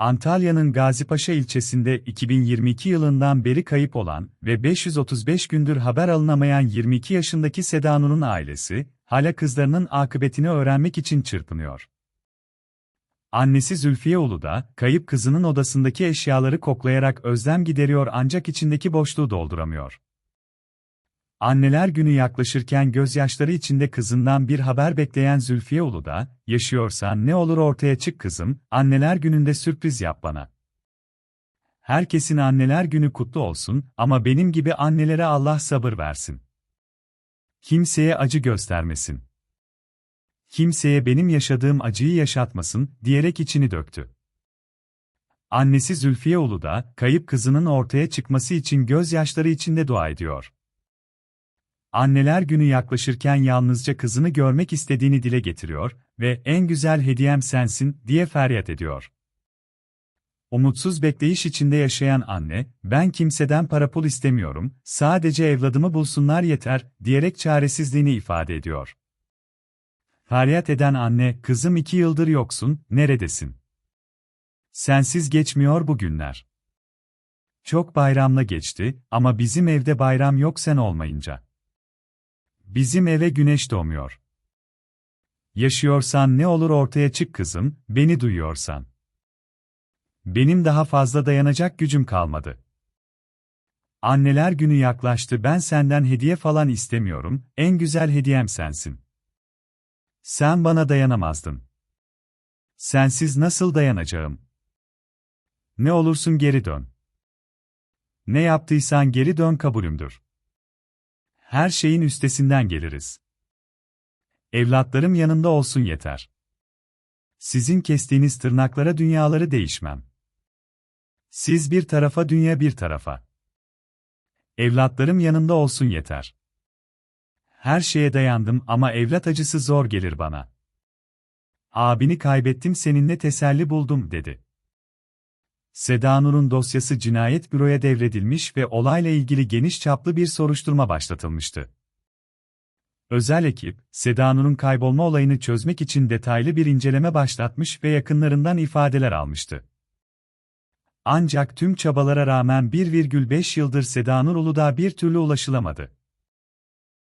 Antalya'nın Gazipaşa ilçesinde 2022 yılından beri kayıp olan ve 535 gündür haber alınamayan 22 yaşındaki Sedanu'nun ailesi, hala kızlarının akıbetini öğrenmek için çırpınıyor. Annesi Zülfiye Uludağ, kayıp kızının odasındaki eşyaları koklayarak özlem gideriyor ancak içindeki boşluğu dolduramıyor. Anneler günü yaklaşırken gözyaşları içinde kızından bir haber bekleyen Zülfiye Uludağ, yaşıyorsan ne olur ortaya çık kızım, anneler gününde sürpriz yap bana. Herkesin anneler günü kutlu olsun ama benim gibi annelere Allah sabır versin. Kimseye acı göstermesin. Kimseye benim yaşadığım acıyı yaşatmasın, diyerek içini döktü. Annesi Zülfiye Uludağ, kayıp kızının ortaya çıkması için gözyaşları içinde dua ediyor. Anneler günü yaklaşırken yalnızca kızını görmek istediğini dile getiriyor ve en güzel hediyem sensin diye feryat ediyor. Umutsuz bekleyiş içinde yaşayan anne, ben kimseden para pul istemiyorum, sadece evladımı bulsunlar yeter, diyerek çaresizliğini ifade ediyor. Feryat eden anne, kızım iki yıldır yoksun, neredesin? Sensiz geçmiyor bu günler. Çok bayramla geçti ama bizim evde bayram yok sen olmayınca. Bizim eve güneş doğmuyor. Yaşıyorsan ne olur ortaya çık kızım, beni duyuyorsan. Benim daha fazla dayanacak gücüm kalmadı. Anneler günü yaklaştı ben senden hediye falan istemiyorum, en güzel hediyem sensin. Sen bana dayanamazdın. Sensiz nasıl dayanacağım? Ne olursun geri dön. Ne yaptıysan geri dön kabulümdür. Her şeyin üstesinden geliriz. Evlatlarım yanında olsun yeter. Sizin kestiğiniz tırnaklara dünyaları değişmem. Siz bir tarafa dünya bir tarafa. Evlatlarım yanında olsun yeter. Her şeye dayandım ama evlat acısı zor gelir bana. Abini kaybettim seninle teselli buldum dedi. Seda Nur'un dosyası cinayet büroya devredilmiş ve olayla ilgili geniş çaplı bir soruşturma başlatılmıştı. Özel ekip, Seda Nur'un kaybolma olayını çözmek için detaylı bir inceleme başlatmış ve yakınlarından ifadeler almıştı. Ancak tüm çabalara rağmen 1,5 yıldır Seda Nur Uludağ bir türlü ulaşılamadı.